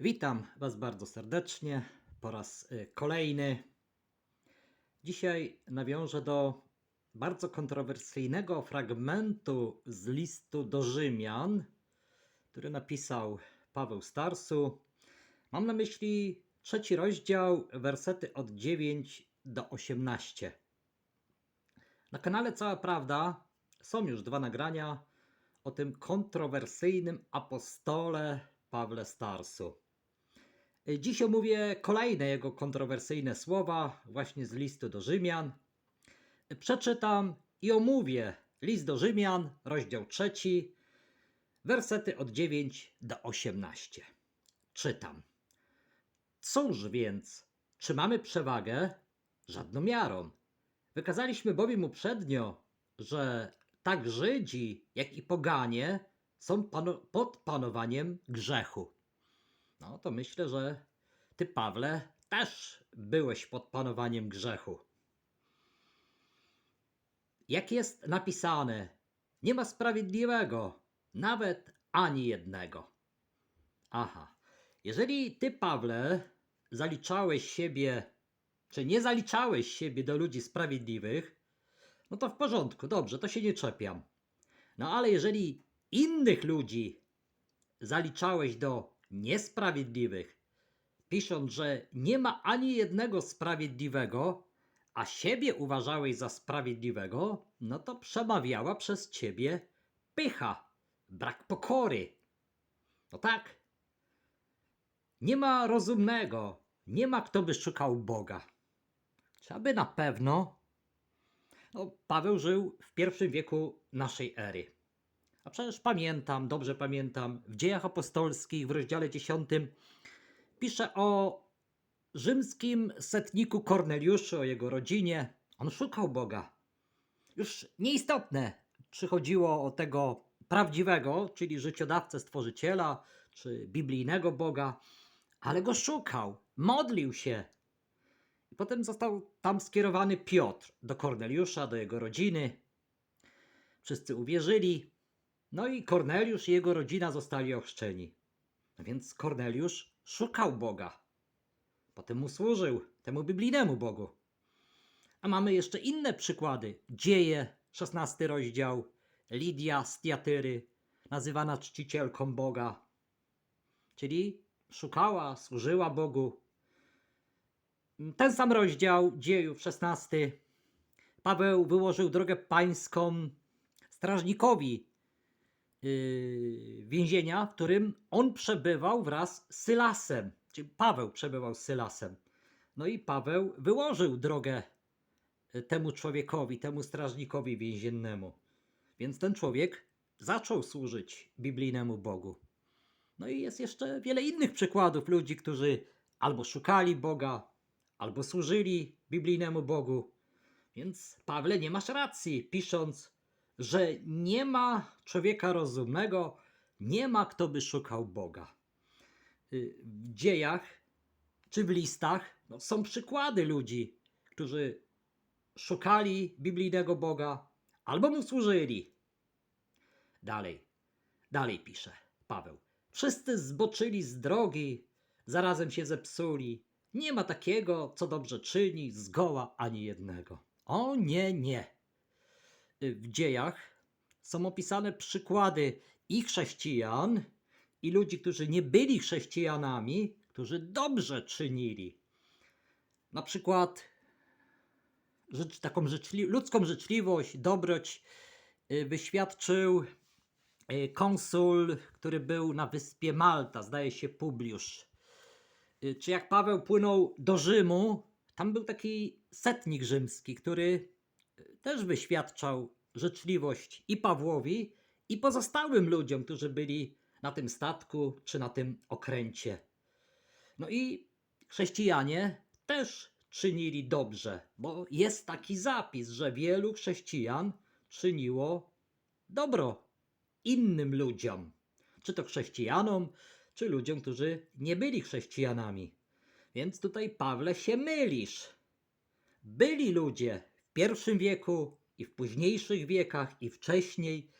Witam Was bardzo serdecznie po raz y, kolejny. Dzisiaj nawiążę do bardzo kontrowersyjnego fragmentu z listu do Rzymian, który napisał Paweł Starsu. Mam na myśli trzeci rozdział, wersety od 9 do 18. Na kanale Cała Prawda są już dwa nagrania o tym kontrowersyjnym apostole Pawle Starsu. Dziś omówię kolejne jego kontrowersyjne słowa, właśnie z listu do Rzymian. Przeczytam i omówię list do Rzymian, rozdział trzeci, wersety od 9 do 18. Czytam. Cóż więc, czy mamy przewagę? Żadną miarą. Wykazaliśmy bowiem uprzednio, że tak Żydzi, jak i poganie są pod panowaniem grzechu. No to myślę, że ty, Pawle, też byłeś pod panowaniem grzechu. Jak jest napisane, nie ma sprawiedliwego, nawet ani jednego. Aha, jeżeli ty, Pawle, zaliczałeś siebie, czy nie zaliczałeś siebie do ludzi sprawiedliwych, no to w porządku, dobrze, to się nie czepiam. No ale jeżeli innych ludzi zaliczałeś do niesprawiedliwych, pisząc, że nie ma ani jednego sprawiedliwego, a siebie uważałeś za sprawiedliwego, no to przemawiała przez ciebie pycha, brak pokory. No tak. Nie ma rozumnego, nie ma kto by szukał Boga. Trzeba by na pewno. No, Paweł żył w pierwszym wieku naszej ery. A przecież pamiętam, dobrze pamiętam, w dziejach apostolskich w rozdziale 10 pisze o rzymskim setniku Korneliuszu, o jego rodzinie. On szukał Boga. Już nieistotne, czy chodziło o tego prawdziwego, czyli życiodawcę stworzyciela, czy biblijnego Boga, ale go szukał, modlił się. I potem został tam skierowany Piotr do Korneliusza, do jego rodziny. Wszyscy uwierzyli. No i Korneliusz i jego rodzina zostali ochrzczeni. No więc Korneliusz szukał Boga. Potem mu służył, temu biblijnemu Bogu. A mamy jeszcze inne przykłady. Dzieje, 16 rozdział. Lidia z Tiatyry, nazywana czcicielką Boga. Czyli szukała, służyła Bogu. Ten sam rozdział dziejów, 16. Paweł wyłożył drogę pańską strażnikowi więzienia, w którym on przebywał wraz z Sylasem. Czyli Paweł przebywał z Sylasem. No i Paweł wyłożył drogę y, temu człowiekowi, temu strażnikowi więziennemu. Więc ten człowiek zaczął służyć biblijnemu Bogu. No i jest jeszcze wiele innych przykładów ludzi, którzy albo szukali Boga, albo służyli biblijnemu Bogu. Więc Pawle, nie masz racji, pisząc, że nie ma człowieka rozumnego, nie ma kto by szukał Boga. Y, W dziejach czy w listach no, są przykłady ludzi, którzy szukali biblijnego Boga albo mu służyli. Dalej, dalej pisze Paweł. Wszyscy zboczyli z drogi, zarazem się zepsuli. Nie ma takiego, co dobrze czyni, zgoła ani jednego. O nie, nie. W dziejach są opisane przykłady i chrześcijan, i ludzi, którzy nie byli chrześcijanami, którzy dobrze czynili. Na przykład życz, taką życzli, ludzką życzliwość, dobroć y, wyświadczył y, konsul, który był na wyspie Malta, zdaje się Publiusz. Y, Czy jak Paweł płynął do Rzymu, tam był taki setnik rzymski, który też wyświadczał życzliwość i Pawłowi, i pozostałym ludziom, którzy byli na tym statku czy na tym okręcie. No i chrześcijanie też czynili dobrze, bo jest taki zapis, że wielu chrześcijan czyniło dobro innym ludziom. Czy to chrześcijanom, czy ludziom, którzy nie byli chrześcijanami. Więc tutaj, Pawle, się mylisz. Byli ludzie w pierwszym wieku i w późniejszych wiekach i wcześniej,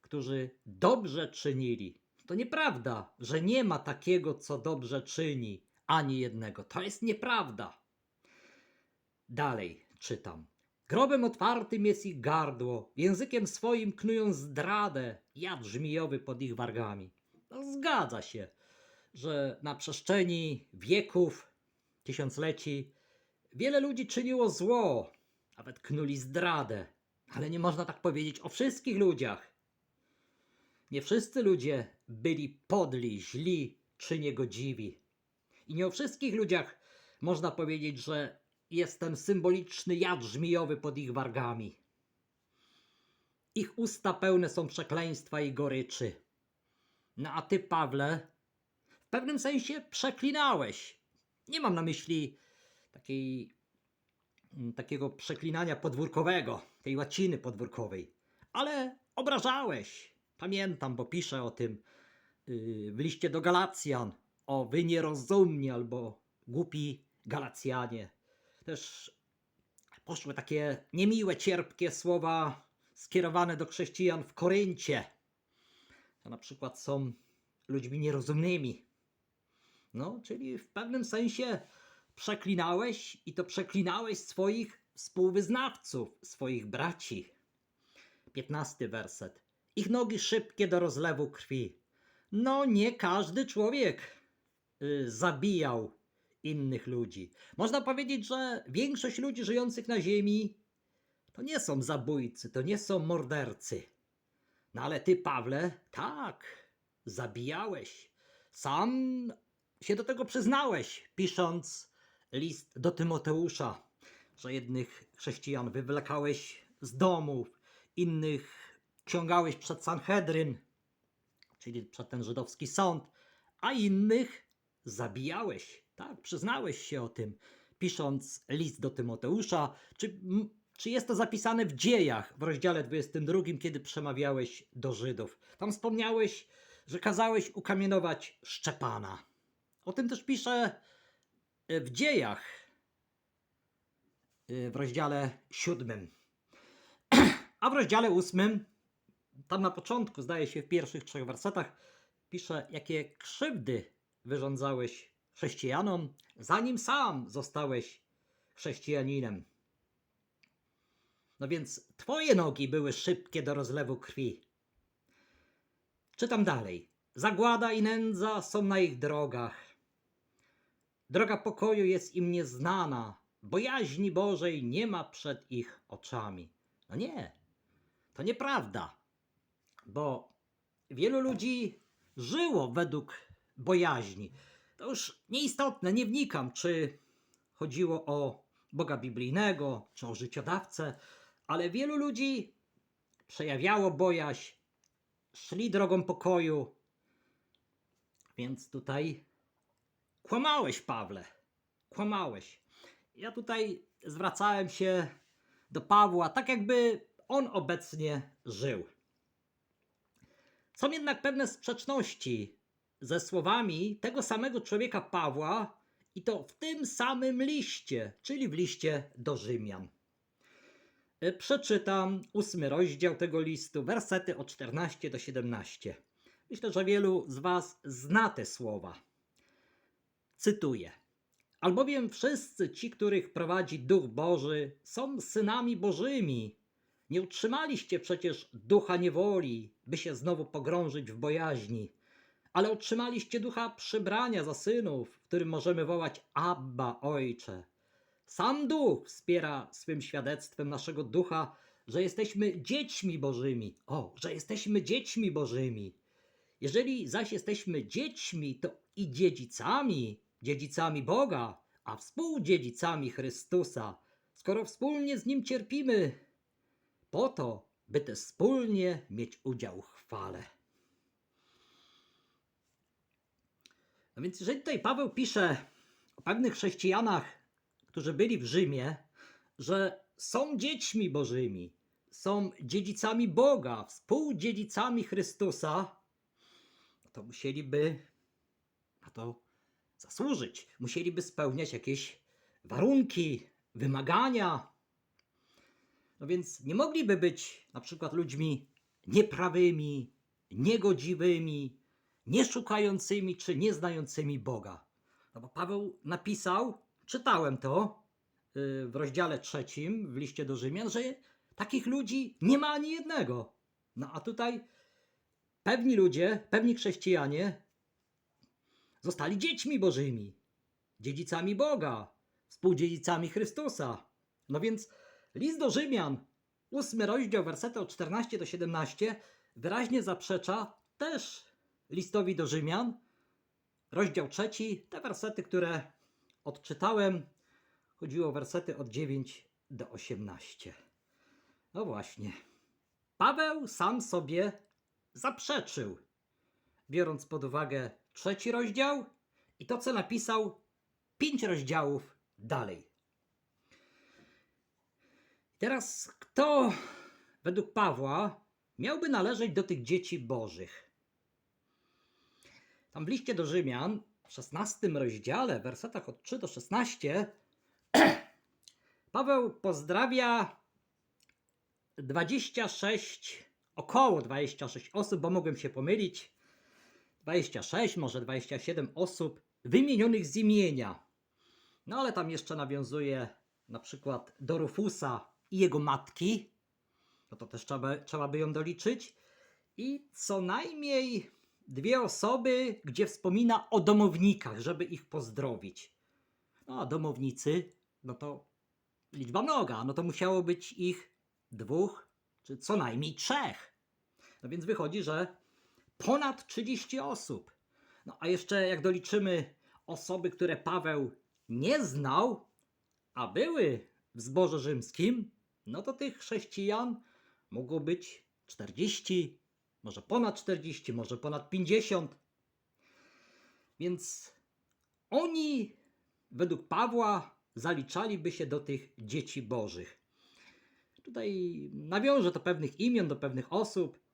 którzy dobrze czynili. To nieprawda, że nie ma takiego, co dobrze czyni, ani jednego. To jest nieprawda. Dalej czytam. Grobem otwartym jest ich gardło, językiem swoim knują zdradę, jad żmijowy pod ich wargami. No, zgadza się, że na przestrzeni wieków, tysiącleci, wiele ludzi czyniło zło, nawet knuli zdradę, ale nie można tak powiedzieć o wszystkich ludziach. Nie wszyscy ludzie byli podli, źli czy niegodziwi. I nie o wszystkich ludziach można powiedzieć, że jest ten symboliczny jad żmijowy pod ich wargami. Ich usta pełne są przekleństwa i goryczy. No a ty, Pawle, w pewnym sensie przeklinałeś. Nie mam na myśli takiej, takiego przeklinania podwórkowego, tej łaciny podwórkowej, ale obrażałeś. Pamiętam, bo piszę o tym yy, w liście do Galacjan, o wy nierozumni albo głupi Galacjanie. Też poszły takie niemiłe, cierpkie słowa skierowane do chrześcijan w Koryncie. To na przykład są ludźmi nierozumnymi. No, czyli w pewnym sensie przeklinałeś i to przeklinałeś swoich współwyznawców, swoich braci. Piętnasty werset. Ich nogi szybkie do rozlewu krwi. No, nie każdy człowiek y, zabijał innych ludzi. Można powiedzieć, że większość ludzi żyjących na Ziemi to nie są zabójcy, to nie są mordercy. No ale ty, Pawle, tak, zabijałeś. Sam się do tego przyznałeś, pisząc list do Tymoteusza, że jednych chrześcijan wywlekałeś z domów, innych ciągałeś przed Sanhedryn, czyli przed ten żydowski sąd, a innych zabijałeś. Tak, przyznałeś się o tym, pisząc list do Tymoteusza. Czy, czy jest to zapisane w dziejach w rozdziale 22, kiedy przemawiałeś do Żydów? Tam wspomniałeś, że kazałeś ukamienować Szczepana. O tym też pisze w dziejach e, w rozdziale 7. A w rozdziale 8, tam na początku, zdaje się w pierwszych trzech wersetach, pisze, jakie krzywdy wyrządzałeś chrześcijanom, zanim sam zostałeś chrześcijaninem. No więc twoje nogi były szybkie do rozlewu krwi. Czytam dalej. Zagłada i nędza są na ich drogach. Droga pokoju jest im nieznana, bojaźni Bożej nie ma przed ich oczami. No nie, to nieprawda, bo wielu ludzi żyło według bojaźni. To już nieistotne, nie wnikam, czy chodziło o Boga biblijnego, czy o życiodawcę, ale wielu ludzi przejawiało bojaźń, szli drogą pokoju. Więc tutaj kłamałeś, Pawle. Kłamałeś. Ja tutaj zwracałem się do Pawła, tak jakby on obecnie żył. Są jednak pewne sprzeczności ze słowami tego samego człowieka Pawła i to w tym samym liście, czyli w liście do Rzymian. E, Przeczytam ósmy rozdział tego listu, wersety od 14 do 17. Myślę, że wielu z Was zna te słowa. Cytuję. Albowiem wszyscy ci, których prowadzi Duch Boży, są synami Bożymi. Nie utrzymaliście przecież ducha niewoli, by się znowu pogrążyć w bojaźni, ale otrzymaliście ducha przybrania za synów, w którym możemy wołać Abba, Ojcze. Sam Duch wspiera swym świadectwem naszego ducha, że jesteśmy dziećmi Bożymi. O, że jesteśmy dziećmi Bożymi. Jeżeli zaś jesteśmy dziećmi, to i dziedzicami, dziedzicami Boga, a współdziedzicami Chrystusa, skoro wspólnie z Nim cierpimy, po to, by też wspólnie mieć udział w chwale. No więc jeżeli tutaj Paweł pisze o pewnych chrześcijanach, którzy byli w Rzymie, że są dziećmi Bożymi, są dziedzicami Boga, współdziedzicami Chrystusa, to musieliby na to zasłużyć. Musieliby spełniać jakieś warunki, wymagania. No więc nie mogliby być na przykład ludźmi nieprawymi, niegodziwymi, nieszukającymi czy nieznającymi Boga. No bo Paweł napisał, czytałem to y, w rozdziale trzecim w liście do Rzymian, że takich ludzi nie ma ani jednego. No a tutaj pewni ludzie, pewni chrześcijanie zostali dziećmi Bożymi, dziedzicami Boga, współdziedzicami Chrystusa. No więc list do Rzymian, ósmy rozdział, wersety od 14 do 17, wyraźnie zaprzecza też listowi do Rzymian, rozdział trzeci, te wersety, które odczytałem, chodziło o wersety od 9 do 18. No właśnie. Paweł sam sobie zaprzeczył, biorąc pod uwagę trzeci rozdział i to, co napisał pięć rozdziałów dalej. Teraz kto według Pawła miałby należeć do tych dzieci bożych? Tam w liście do Rzymian, w 16 rozdziale, wersetach od 3 do 16, Paweł pozdrawia 26, około 26 osób, bo mogłem się pomylić. 26, może 27 osób wymienionych z imienia. No ale tam jeszcze nawiązuje na przykład do Rufusa i jego matki. No to też trzeba, trzeba by ją doliczyć. I co najmniej dwie osoby, gdzie wspomina o domownikach, żeby ich pozdrowić. No a domownicy, no to liczba mnoga, no to musiało być ich dwóch, czy co najmniej trzech. No więc wychodzi, że ponad 30 osób. No a jeszcze jak doliczymy osoby, które Paweł nie znał, a były w zborze rzymskim, no to tych chrześcijan mogło być 40, może ponad 40, może ponad 50. Więc oni, według Pawła, zaliczaliby się do tych dzieci bożych. Tutaj nawiążę do pewnych imion, do pewnych osób.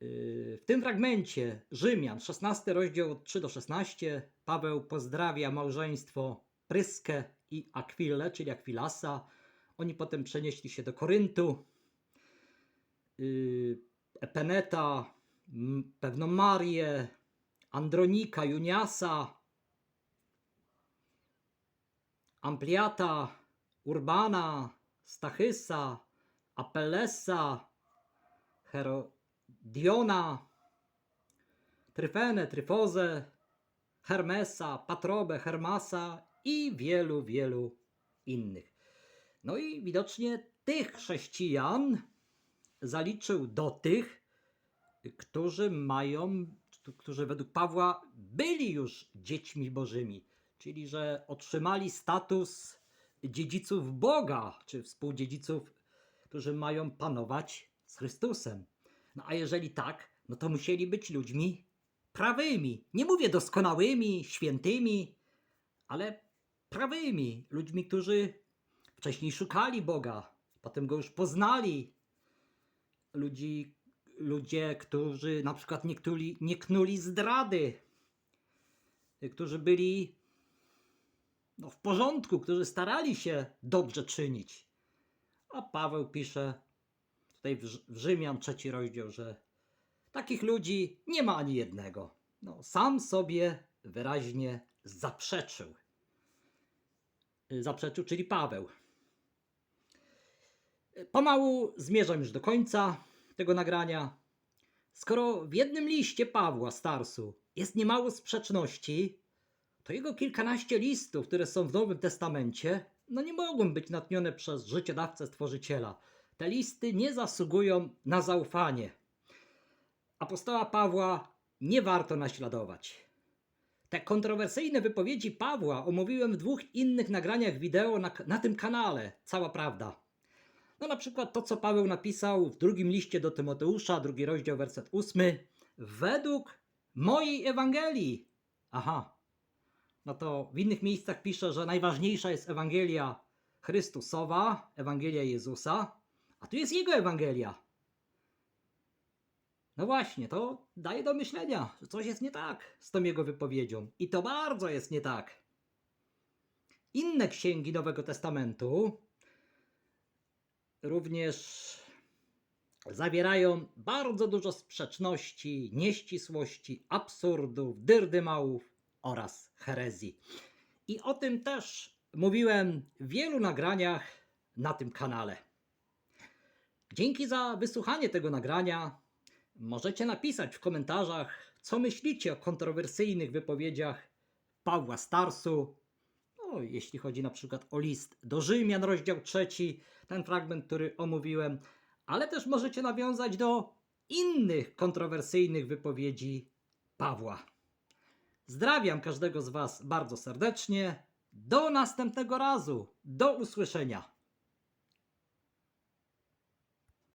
Yy, W tym fragmencie Rzymian, 16 rozdział od 3 do 16, Paweł pozdrawia małżeństwo Pryskę i Akwilę, czyli Akwilasa. Oni potem przenieśli się do Koryntu. Yy, Epeneta, pewną Marię, Andronika, Juniasa, Ampliata, Urbana, Stachysa, Apellesa, Herodiona, Tryfenę, Tryfozę, Hermesa, Patrobę, Hermasa i wielu, wielu innych. No i widocznie tych chrześcijan zaliczył do tych, którzy mają, którzy według Pawła byli już dziećmi bożymi, czyli że otrzymali status dziedziców Boga, czy współdziedziców, którzy mają panować z Chrystusem. No a jeżeli tak, no to musieli być ludźmi prawymi. Nie mówię doskonałymi, świętymi, ale prawymi. Ludźmi, którzy wcześniej szukali Boga, potem go już poznali. Ludzi, ludzie, którzy na przykład nie knuli, nie knuli zdrady, którzy byli no, w porządku, którzy starali się dobrze czynić. A Paweł pisze tutaj w, Rz- w Rzymian trzeci rozdział, że takich ludzi nie ma ani jednego. No, sam sobie wyraźnie zaprzeczył. Y, Zaprzeczył, czyli Paweł. Y, Pomału zmierzam już do końca tego nagrania. Skoro w jednym liście Pawła Starsu jest niemało sprzeczności, to jego kilkanaście listów, które są w Nowym Testamencie, no nie mogą być natchnione przez życiodawcę Stworzyciela. Te listy nie zasługują na zaufanie. Apostoła Pawła nie warto naśladować. Te kontrowersyjne wypowiedzi Pawła omówiłem w dwóch innych nagraniach wideo na, na tym kanale. Cała prawda. No na przykład to, co Paweł napisał w drugim liście do Tymoteusza, drugi rozdział, werset ósmy. Według mojej Ewangelii. Aha. No to w innych miejscach pisze, że najważniejsza jest Ewangelia Chrystusowa, Ewangelia Jezusa, a tu jest Jego Ewangelia. No właśnie, to daje do myślenia, że coś jest nie tak z tą jego wypowiedzią. I to bardzo jest nie tak. Inne księgi Nowego Testamentu również zawierają bardzo dużo sprzeczności, nieścisłości, absurdów, dyrdymałów oraz herezji. I o tym też mówiłem w wielu nagraniach na tym kanale. Dzięki za wysłuchanie tego nagrania. Możecie napisać w komentarzach, co myślicie o kontrowersyjnych wypowiedziach Pawła Starsu. No, jeśli chodzi na przykład o list do Rzymian, rozdział trzeci, ten fragment, który omówiłem, ale też możecie nawiązać do innych kontrowersyjnych wypowiedzi Pawła. Zdrawiam każdego z Was bardzo serdecznie. Do następnego razu. Do usłyszenia.